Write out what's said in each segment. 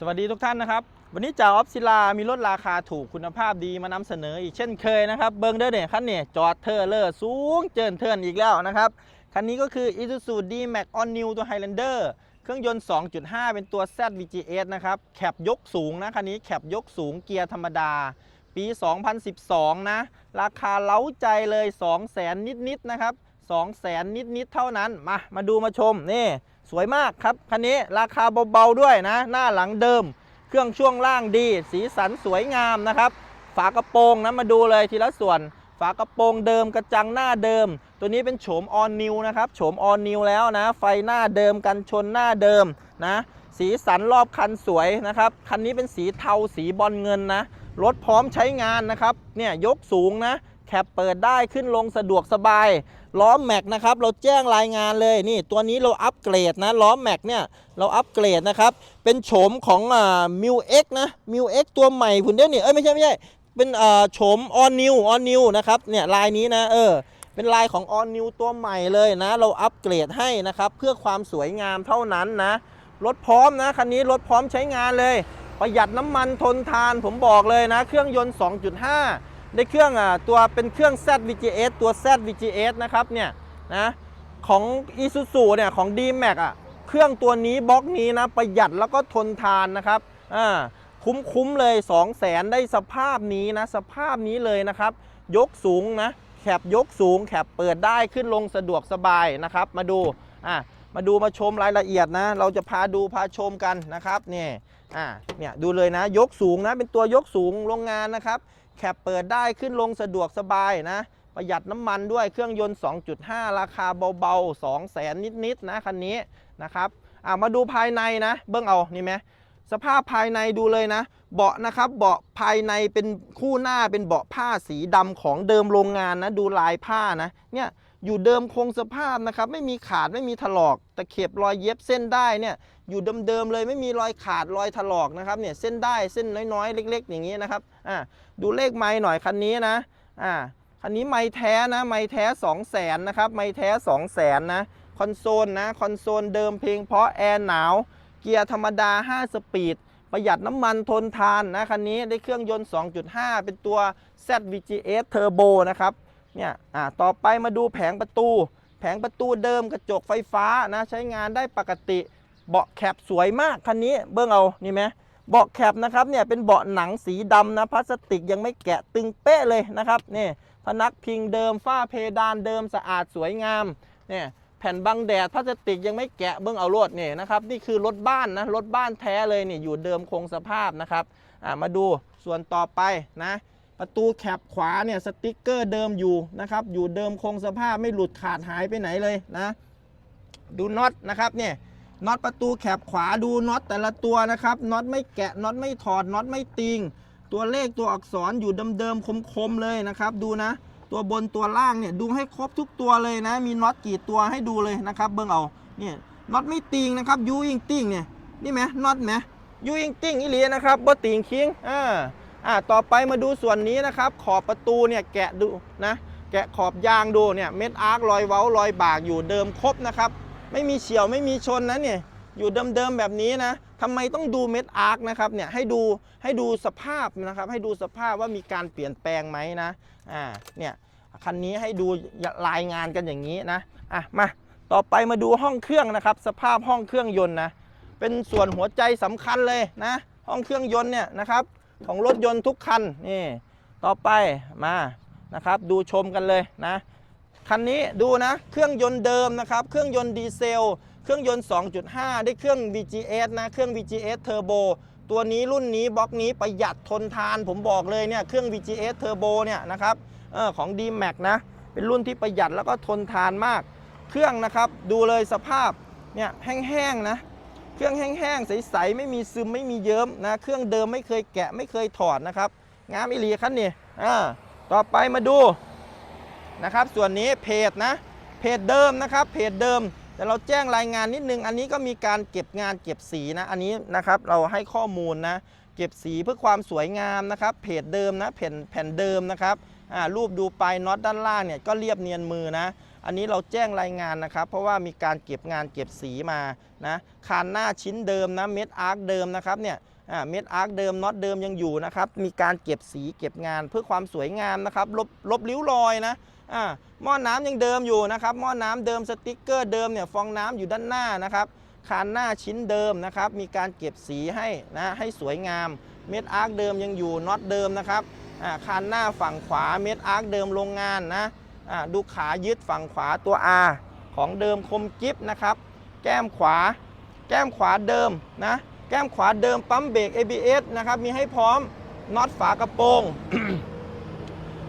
สวัสดีทุกท่านนะครับ วันนี้จ่าออฟศิลา มีรถราคาถูกคุณภาพดีมานำเสนออีกเช่นเคยนะครับ เบิ้งเด้อเนี่ยคันเนี่ยจอดเทอร์เลอร์สูงเจินเทินอีกแล้วนะครับ คันนี้ก็คือ Isuzu D-Max On New ตัว Highlander เครื่องยนต์ 2.5 เป็นตัว Z VGS นะครับ แคปยกสูงนะ คันนี้แคปยกสูงเกียร์ธรรมดา ปี 2012 นะ ราคาเล้าใจเลย 200,000นิด ๆ นะครับ 200,000นิด ๆ เท่านั้น มา มาดูมาชม นี่ สวยมากครับ คันนี้ราคาเบา ๆ ด้วยนะ หน้าหลังเดิม เครื่องช่วงล่างดี สีสันสวยงามนะครับ ฝากระโปรงนะ มาดูเลยทีละส่วน ฝากระโปรงเดิมกระจังหน้าเดิม ตัวนี้เป็นโฉมออนนิวนะครับ โฉมออนนิวแล้วนะ ไฟหน้าเดิมกันชนหน้าเดิมนะ สีสันรอบคันสวยนะครับ คันนี้เป็นสีเทา สีบอลเงินนะ รถพร้อมใช้งานนะครับ เนี่ยยกสูงนะ แคปเปิดได้ขึ้นลงสะดวกสบาย ล้อแม็กนะครับ เราแจ้งรายงานเลยนี่ ตัวนี้เราอัปเกรดนะ ล้อแม็กเนี่ย เราอัปเกรดนะครับ เป็นโฉมของอ่ามิวเอ็กนะมิวเอ็กตัวใหม่คุณเด้นี่เอ้ยไม่ใช่ไม่ใช่ เป็นอ่าโฉมออนนิวออนนิวนะครับ เนี่ยลายนี้นะเออเป็นลายของออนนิวตัวใหม่เลยนะ เราอัปเกรดให้นะครับ เพื่อความสวยงามเท่านั้นนะ รถพร้อมนะ คันนี้รถพร้อมใช้งานเลย ประหยัดน้ำมันทนทานผมบอกเลยนะ เครื่องยนต์ 2.5 ได้เครื่องอ่าตัวเป็นเครื่อง Z VGS ตัว Z VGS นะครับเนี่ยนะของ Isuzu เนี่ยของ D-Max อะเครื่องตัวนี้บล็อกนี้นะประหยัดแล้วก็ทนทานนะครับอ่าคุ้มคุ้มๆเลย2 0 0แสนได้สภาพนี้นะสภาพนี้เลยนะครับ ยกสูงนะแคบยกสูงแคบเปิดได้ขึ้นลงสะดวกสบายนะครับ มาดูอะมาดูมาชมรายละเอียดนะ เราจะพาดูพาชมกันนะครับเนี่ย อะเนี่ยดูเลยนะยกสูงนะ เป็นตัวยกสูงโรงงานนะครับแคปเปิดได้ขึ้นลงสะดวกสบายนะ ประหยัดน้ำมันด้วยเครื่องยนต์ 2.5 ราคาเบาๆ 2 0 0แสนนิดๆนะคันนี้นะครับอะมาดูภายในนะ เบื้องเอานี่ไหมสภาพภายในดูเลยนะ เบาะนะครับเบาะภายในเป็นคู่หน้าเป็นเบาะผ้าสีดำของเดิมโรงงานนะ ดูลายผ้านะเนี่ย อยู่เดิมคงสภาพนะครับ ไม่มีขาดไม่มีถลอกตะเข็บรอยเย็บเส้นได้เนี่ยอยู่เดิมๆเลยไม่มีรอยขาดรอยถลอกนะครับเนี่ยเส้นได้เส้นน้อยๆ เล็ก ๆ อย่างนี้นะครับอ่าดูเลขไม้หน่อยคันนี้นะอ่าคันนี้ไม้แท้นะไม้แท้2 0 0แสนนะครับไม้แท้2 0 0แสนนะคอนโซลนะคอนโซลเดิมเพลงเพราะแอร์หนาว เกียร์ธรรมดา 5 สปีด ประหยัดน้ำมันทนทานนะคันนี้ได้เครื่องยนต์ 2.5 เป็นตัว ZVGS Turbo นะครับ เนี่ยอ่าต่อไปมาดูแผงประตู แผงประตูเดิมกระจกไฟฟ้านะใช้งานได้ปกติ เบาะแคปสวยมากคันนี้เบื้องเอานี่ไหมเบาะแคปนะครับเนี่ยเป็นเบาะหนังสีดำนะพลาสติกยังไม่แกะตึงเป๊ะเลยนะครับนี่พนักพิงเดิมฝ้าเพดานเดิมสะอาดสวยงามเนี่ยแผ่นบังแดดพลาสติกยังไม่แกะเบื้องเอาลวดนี่นะครับนี่คือรถบ้านนะรถบ้านแท้เลยนี่อยู่เดิมคงสภาพนะครับอ่ามาดูส่วนต่อไปนะ ประตูแคปขวาเนี่ยสติกเกอร์เดิมอยู่นะครับ อยู่เดิมคงสภาพไม่หลุดขาดหายไปไหนเลยนะ ดูน็อตนะครับเนี่ยน็อตประตูแคบขวาดูน็อตแต่ละตัวนะครับน็อตไม่แกะน็อตไม่ถอดน็อตไม่ติง ตัวเลขตัวอักษรอยู่เดิมๆคมๆเลยนะครับ ดูนะ ตัวบนตัวล่างเนี่ยดูให้ครบทุกตัวเลยนะ มีน็อตกี่ตัวให้ดูเลยนะครับ เบิ่งเอาเนี่ยน็อตไม่ติงนะครับยูยิงติงเนี่ยนี่ไหมน็อตไหมยูยิงติงอีหลียนะครับบ่ติงคิงอ่า อ่าต่อไปมาดูส่วนนี้นะครับ ขอบประตูเนี่ยแกะดูนะแกะขอบยางดูเนี่ยเม็ดอาร์ครอยเว้ารอยบากอยู่เดิมครบนะครับไม่มีเฉียวไม่มีชนนะเนี่ยอยู่เดิมๆแบบนี้นะทำไมต้องดูเม็ดอาร์คนะครับเนี่ยให้ดูให้ดูสภาพนะครับ ให้ดูสภาพว่ามีการเปลี่ยนแปลงไหมนะอ่าเนี่ยคันนี้ให้ดูรายงานกันอย่างนี้นะอะมาต่อไปมาดูห้องเครื่องนะครับ สภาพห้องเครื่องยนต์นะเป็นส่วนหัวใจสำคัญเลยนะ ห้องเครื่องยนต์เนี่ยนะครับ ของรถยนต์ทุกคันนี่ต่อไปมานะครับดูชมกันเลยนะคันนี้ดูนะเครื่องยนต์เดิมนะครับ เครื่องยนต์ดีเซล เครื่องยนต์ 2.5 ได้เครื่อง VGS นะ เครื่อง VGS Turbo ตัวนี้รุ่นนี้บล็อกนี้ประหยัดทนทาน ผมบอกเลยเนี่ยเครื่อง VGS Turbo เนี่ยนะครับออของ D-Max นะ เป็นรุ่นที่ประหยัดแล้วก็ทนทานมาก เครื่องนะครับดูเลยสภาพเนี่ยแห้งๆนะ เครื่องแห้งๆ ใสๆ ไม่มีซึมไม่มีเยิ้มนะ เครื่องเดิมไม่เคยแกะไม่เคยถอดนะครับ งามอิลีคันนี้อ่าต่อไปมาดูนะครับ ส่วนนี้เพจนะ เพจเดิมนะครับ เพจเดิม แต่เราแจ้งรายงานนิดนึง อันนี้ก็มีการเก็บงานเก็บสีนะ อันนี้นะครับเราให้ข้อมูลนะ เก็บสีเพื่อความสวยงามนะครับ เพจเดิมนะแผ่นแผ่นเดิมนะครับอ่ารูปดูไปน็อตด้านล่างเนี่ยก็เรียบเนียนมือนะ อันนี้เราแจ้งรายงานนะครับ เพราะว่ามีการเก็บงานเก็บสีมานะคานหน้าชิ้นเดิมนะเม็ดอาร์คเดิมนะครับเนี่ยเม็ดอาร์คเดิมน็อตเดิมยังอยู่นะครับ มีการเก็บสีเก็บงานเพื่อความสวยงามนะครับ ลบลบริ้วรอยนะอ่าหม้อน้ำยังเดิมอยู่นะครับ หม้อน้ำเดิมสติกเกอร์เดิมเนี่ยฟองน้ำอยู่ด้านหน้านะครับ คานหน้าชิ้นเดิมนะครับ มีการเก็บสีให้นะให้สวยงาม เม็ดอาร์คเดิมยังอยู่น็อตเดิมนะครับอ่าคานหน้าฝั่งขวาเม็ดอาร์คเดิมโรงงานนะ ดูขายึดฝั่งขวาตัว R ของเดิมคมกิฟนะครับ แก้มขวา แก้มขวาเดิมนะแก้มขวาเดิมปั๊มเบรก ABS นะครับมีให้พร้อมน็อตฝากระโปรง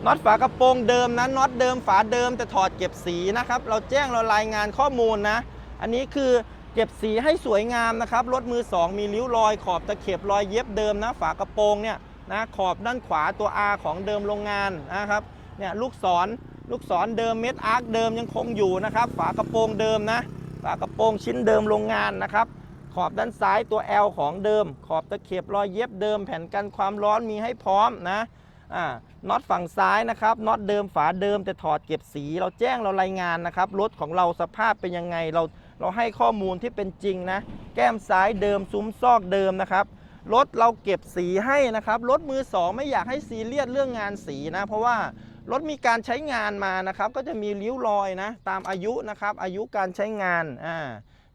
น็อตฝากระโปรงเดิมนะน็อตเดิมฝาเดิมแต่ถอดเก็บสีนะครับ เราแจ้งเรารายงานข้อมูลนะ อันนี้คือเก็บสีให้สวยงามนะครับรถมือ 2 มีริ้วรอยขอบตะเข็บรอยเย็บเดิมนะ ฝากระโปรงเนี่ยนะขอบด้านขวาตัว R ของเดิมโรงงานนะครับเนี่ยลูกศร ลูกศรเดิมเม็ดอาร์คเดิมยังคงอยู่นะครับ ฝากระโปรงเดิมนะ ฝากระโปรงชิ้นเดิมโรงงานนะครับ ขอบด้านซ้ายตัว L ของเดิม ขอบตะเข็บรอยเย็บเดิม แผ่นกันความร้อนมีให้พร้อมนะน็อตฝั่งซ้ายนะครับน็อตเดิมฝาเดิมแต่ถอดเก็บสี เราแจ้งเรารายงานนะครับรถของเราสภาพเป็นยังไงเราเราให้ข้อมูลที่เป็นจริงนะ แก้มซ้ายเดิมซุ้มซอกเดิมนะครับรถเราเก็บสีให้นะครับรถมือสองไม่อยากให้ซีเรียสเรื่องงานสีนะ เพราะว่า รถมีการใช้งานมานะครับ ก็จะมีริ้วรอยนะตามอายุนะครับ อายุการใช้งานอ่า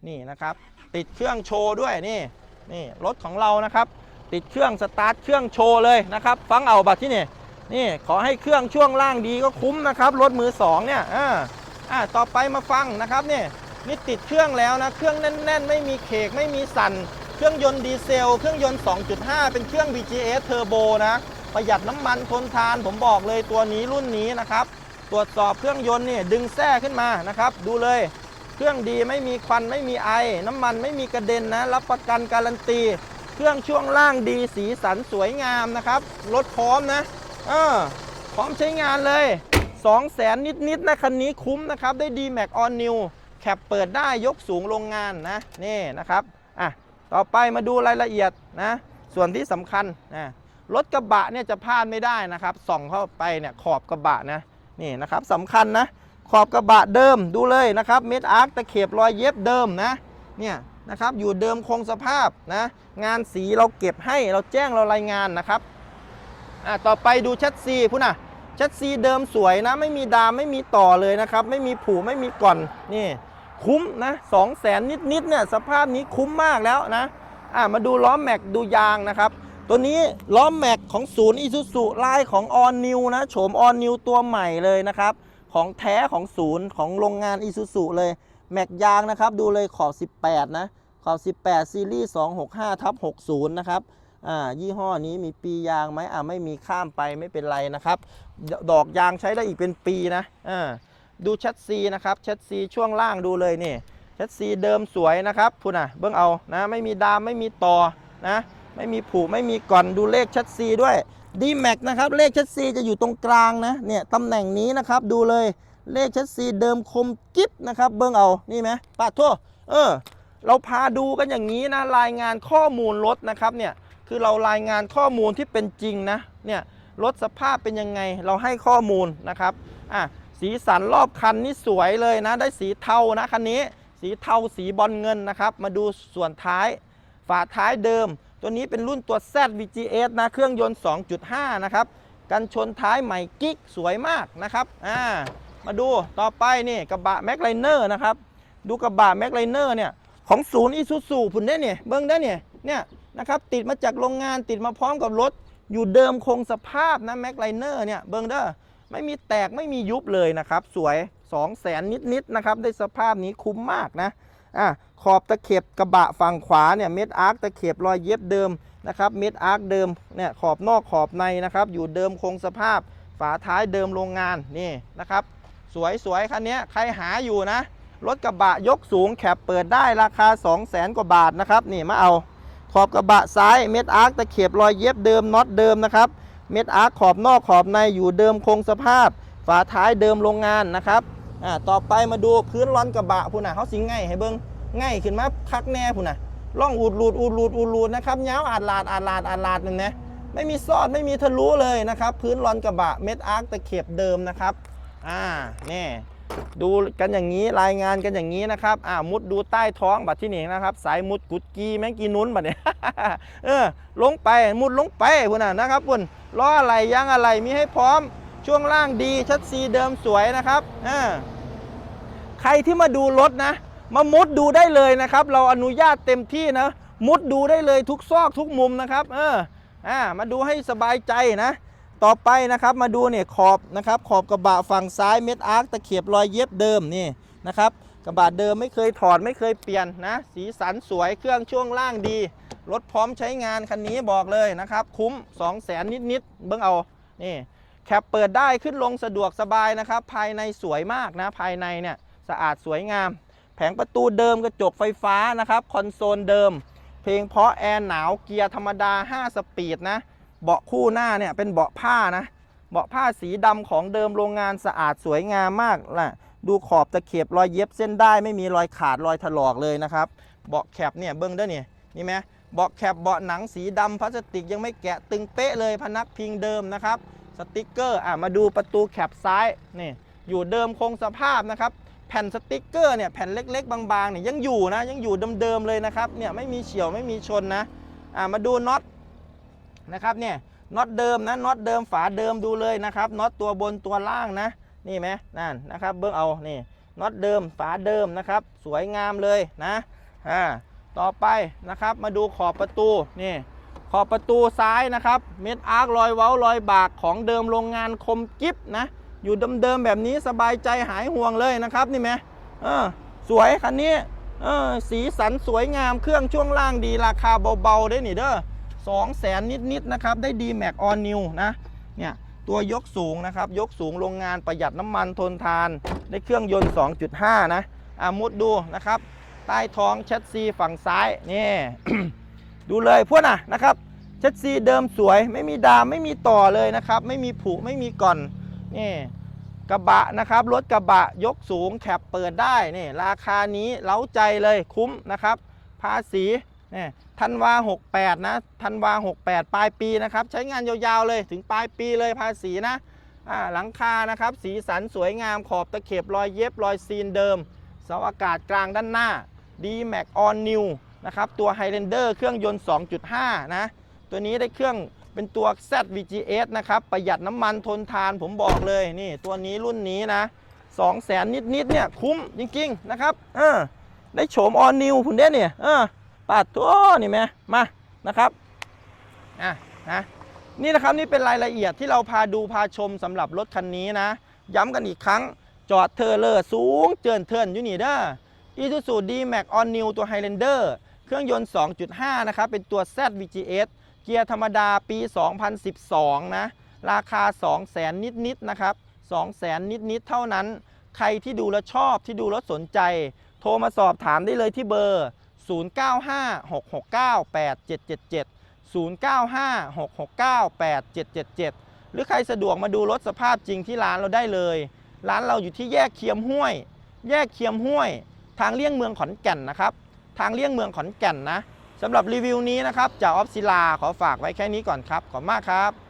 นี่นะครับ ติดเครื่องโชว์ด้วยนี่นี่รถของเรานะครับ ติดเครื่องสตาร์ทเครื่องโชว์เลยนะครับ ฟังเอาบัตรที่นี่นี่ขอให้เครื่องช่วงล่างดีก็คุ้มนะครับรถมือสองเนี่ยอ่าอ่าต่อไปมาฟังนะครับนี่นี่ติดเครื่องแล้วนะเครื่องแน่น ๆ ไม่มีเคกไม่มีสั่นเครื่องยนต์ดีเซล เครื่องยนต์ 2.5 เป็นเครื่อง VGS Turbo นะ ประหยัดน้ำมันทนทานผมบอกเลยตัวนี้รุ่นนี้นะครับ ตรวจสอบเครื่องยนต์นี่ดึงแส้ขึ้นมานะครับ ดูเลย เครื่องดีไม่มีควันไม่มีไอ น้ำมันไม่มีกระเด็นนะ รับประกันการันตี เครื่องช่วงล่างดีสีสันสวยงามนะครับรถพร้อมนะเออพร้อมใช้งานเลย2 0 0แสนนิดๆนะคันนี้คุ้มนะครับ ได้ดีแม็กออนนิวแคปเปิดได้ยกสูงโรงงานนะนี่นะครับอะต่อไปมาดูรายละเอียดนะ ส่วนที่สำคัญนะ รถกระบะเนี่ยจะพลาดไม่ได้นะครับส่องเข้าไปเนี่ยขอบกระบะนะนี่นะครับสำคัญนะขอบกระบะเดิมดูเลยนะครับเม็ดอาร์คตะเข็บรอยเย็บเดิมนะเนี่ยนะครับอยู่เดิมคงสภาพนะงานสีเราเก็บให้เราแจ้งเรารายงานนะครับอะต่อไปดูแชทซีพุ่นะแชทซีเดิมสวยนะ ไม่มีดามไม่มีต่อเลยนะครับ ไม่มีผูไม่มีก่อนนี่คุ้มนะสองแสนนิดๆเนี่ยสภาพนี้คุ้มมากแล้วนะอะมาดูล้อแม็กดูยางนะครับ ตัวนี้ล้อมแม็กของศูนย์อิซูซุลายของออนนิวนะโฉมออนนิวตัวใหม่เลยนะครับ ของแท้ของศูนย์ของโรงงานอิซูซุเลย แม็กยางนะครับ ดูเลยขอบ 18 นะขอบ 18 ซีรีส์ 265ทับ60 นะครับอ่ายี่ห้อนี้มีปียางไหมอ่าไม่มีข้ามไปไม่เป็นไรนะครับ ดอกยางใช้ได้อีกเป็นปีนะอ่าดูแชทซีนะครับแชทซีช่วงล่างดูเลยนี่แชทซีเดิมสวยนะครับพูดนะเบื้องเอานะไม่มีดามไม่มีต่อนะ ไม่มีผูไม่มีก่อนดูเลขแชทซีด้วย d m a x นะครับ เลขแชทซีจะอยู่ตรงกลางนะเนี่ยตำแหน่งนี้นะครับดูเลยเลขแชทซีเดิมคมกิฟนะครับ เบิ้งเอานี่ไหมปาดทั่วเออ เราพาดูกันอย่างนี้นะรายงานข้อมูลรถนะครับเนี่ยคือเรารายงานข้อมูลที่เป็นจริงนะเนี่ยรถสภาพเป็นยังไง เราให้ข้อมูลนะครับอะสีสันรอบคันนี่สวยเลยนะ ได้สีเทานะคันนี้ สีเทาสีบอลเงินนะครับ มาดูส่วนท้าย ฝาท้ายเดิม ตัวนี้เป็นรุ่นตัว Z VGS นะ เครื่องยนต์ 2.5 นะครับ กันชนท้ายใหม่กิ๊กสวยมากนะครับ อ่า มาดูต่อไปนี่กระบะแม็กไลเนอร์นะครับ ดูกระบะแม็กไลเนอร์เนี่ย ของศูนย์อีซูซูพุ่นได้เนี่ย เบิ้งได้เนี่ย เนี่ยนะครับ ติดมาจากโรงงานติดมาพร้อมกับรถ อยู่เดิมคงสภาพนะแม็กไลเนอร์เนี่ย เบิ้งเด้อ ไม่มีแตกไม่มียุบเลยนะครับ สวย 2 0 0แสนนิดๆนะครับ ได้สภาพนี้คุ้มมากนะ อะ ขอบตะเข็บกระบะฝั่งขวาเนี่ยเม็ดอาร์คตะเข็บรอยเย็บเดิมนะครับเม็ดอาร์คเดิมเนี่ยขอบนอกขอบในนะครับอยู่เดิมคงสภาพฝาท้ายเดิมโรงงานนี่นะครับ สวยสวยคันนี้ใครหาอยู่นะรถกระบะยกสูงแคปเปิดได้ราคา 2 0 0แสนกว่าบาทนะครับนี่มาเอาขอบกระบะซ้ายเม็ดอาร์คตะเข็บรอยเย็บเดิมน็อตเดิมนะครับเม็ดอาร์คขอบนอกขอบในอยู่เดิมคงสภาพ ฝาท้ายเดิมโรงงานนะครับอ่าต่อไปมาดูพื้นร้อนกระบะพุ่นน่ะเขาสิงไงให้เบิ้ง ง่ายขึ้นมาคักแน่พุ่นนะล่องอูดรูดอูดรูดอูดรูดนะครับเงาวอาดลาดอาดลาดอาดลาดนั่นนะไม่มีซอดไม่มีทะลุเลยนะครับ พื้นรอนกระบะเม็ดอาร์คตะเข็บเดิมนะครับ อ่านี่ดูกันอย่างนี้รายงานกันอย่างนี้นะครับอ่ามุดดูใต้ท้องบัดที่หนี่นะครับ สายมุดกุดกีแมงกีนุ้นบัดเนี่ยเออลงไปมุดลงไปพุ่นน่ะนะครับพุ่นล้ออะไรยางอะไรมีให้พร้อมช่วงล่างดีชัดซีเดิมสวยนะครับอ่าใครที่มาดูรถนะ มามุดดูได้เลยนะครับ เราอนุญาตเต็มที่นะ มุดดูได้เลยทุกซอกทุกมุมนะครับ เอออ่ามาดูให้สบายใจนะ ต่อไปนะครับมาดูเนี่ยขอบนะครับ ขอบกระบะฝั่งซ้ายเม็ดอาร์คตะเข็บรอยเย็บเดิมนี่นะครับกระบะเดิมไม่เคยถอดไม่เคยเปลี่ยนนะ สีสันสวยเครื่องช่วงล่างดี รถพร้อมใช้งานคันนี้บอกเลยนะครับ คุ้ม 2 0 0แสนนิดๆเบิ่งเอานี่แคปเปิดได้ขึ้นลงสะดวกสบายนะครับ ภายในสวยมากนะ ภายในเนี่ยสะอาดสวยงาม แผงประตูเดิมกระจกไฟฟ้านะครับคอนโซลเดิม เพลงเพราะแอร์หนาวเกียร์ธรรมดา 5 สปีดนะเบาะคู่หน้าเนี่ยเป็นเบาะผ้านะเบาะผ้าสีดำของเดิมโรงงานสะอาดสวยงามมากล่ะดูขอบตะเข็บรอยเย็บเส้นได้ไม่มีรอยขาดรอยถลอกเลยนะครับเบาะแคปเนี่ยเบิ้งด้อเนี่ยนี่ไหมเบาะแคปเบาะหนังสีดำพลาสติกยังไม่แกะตึงเป๊ะเลยพนักพิงเดิมนะครับสติกเกอร์อะมาดูประตูแคปซ้ายนี่อยู่เดิมคงสภาพนะครับ แผ่นสติกเกอร์เนี่ยแผ่นเล็ก ๆ บางๆเนี่ยยังอยู่นะยังอยู่เดิมๆเลยนะครับเนี่ยไม่มีเฉียวไม่มีชนนะอะมาดูน็อตนะครับเนี่ยน็อตเดิมนะน็อตเดิมฝาเดิมดูเลยนะครับน็อตตัวบนตัวล่างนะนี่ไหมนั่นนะครับเบิ้งเอานี่น็อตเดิมฝาเดิมนะครับ สวยงามเลยนะอ่าต่อไปนะครับมาดูขอบประตูนี่ขอบประตูซ้ายนะครับเม็ดอาร์ครอยเว้ารอยบากของเดิมโรงงานคมกิฟนะ อยู่เดิมๆแบบนี้สบายใจหายห่วงเลยนะครับนี่ไหมเออสวยคันนี้เออสีสันสวยงามเครื่องช่วงล่างดีราคาเบาๆได้หนี่เด้อสองแสนนิดๆนะครับได้ดีแม็กออนนิวนะเนี่ยตัวยกสูงนะครับ ยกสูงโรงงานประหยัดน้ำมันทนทาน ได้เครื่องยนต์ 2.5 นะอะมุดดูนะครับ ใต้ท้องแชสซีฝั่งซ้ายนี่ดูเลยพวกน่ะนะครับแชสซีเดิมสวยไม่มีดามไม่มีต่อเลยนะครับ ไม่มีผุไม่มีก่อน นี่กระบะนะครับรถกระบะยกสูงแคปเปิดได้นี่ราคานี้เล้าใจเลยคุ้มนะครับ ภาษีนี่ธันวา 68 นะธันวา 68 ปลายปีนะครับ ใช้งานยาวๆเลยถึงปลายปีเลยภาษีนะหลังคานะครับ สีสันสวยงามขอบตะเข็บรอยเย็บรอยซีนเดิม เสาอากาศกลางด้านหน้า d m a x On New นะครับ ตัว Highlander เครื่องยนต์ 2.5 นะ ตัวนี้ได้เครื่อง เป็นตัว Z VGS นะครับ ประหยัดน้ำมันทนทานผมบอกเลยนี่ ตัวนี้รุ่นนี้นะ2 0 0แสนนิดๆเนี่ยคุ้มจริงๆนะครับเออได้โฉม On New คุณเด้เนี่ยเออปาดตัวนี่ไหมมานะครับอะนะนี่นะครับนี่เป็นรายละเอียดที่เราพาดูพาชมสำหรับรถคันนี้นะ ย้ำกันอีกครั้งจอดเทอร์เลอร์สูงเจือนเทินอยู่นี่เด้อ Isuzu D-Max On New ตัว Highlander เครื่องยนต์ 2.5 นะครับ เป็นตัว Z VGS เกียร์ธรรมดาปี 2012 นะ ราคา 200,000นิดๆนะครับ200,000นิดๆเท่านั้น ใครที่ดูแล้วชอบที่ดูแล้วสนใจ โทรมาสอบถามได้เลยที่เบอร์ 0956698777 0956698777 หรือใครสะดวกมาดูรถสภาพจริงที่ร้านเราได้เลย ร้านเราอยู่ที่แยกเคียมห้วย แยกเคียมห้วย ทางเลี่ยงเมืองขอนแก่นนะครับ ทางเลี่ยงเมืองขอนแก่นนะ สำหรับรีวิวนี้นะครับจากออฟซิลาขอฝากไว้แค่นี้ก่อนครับ ขอบคุณมากครับ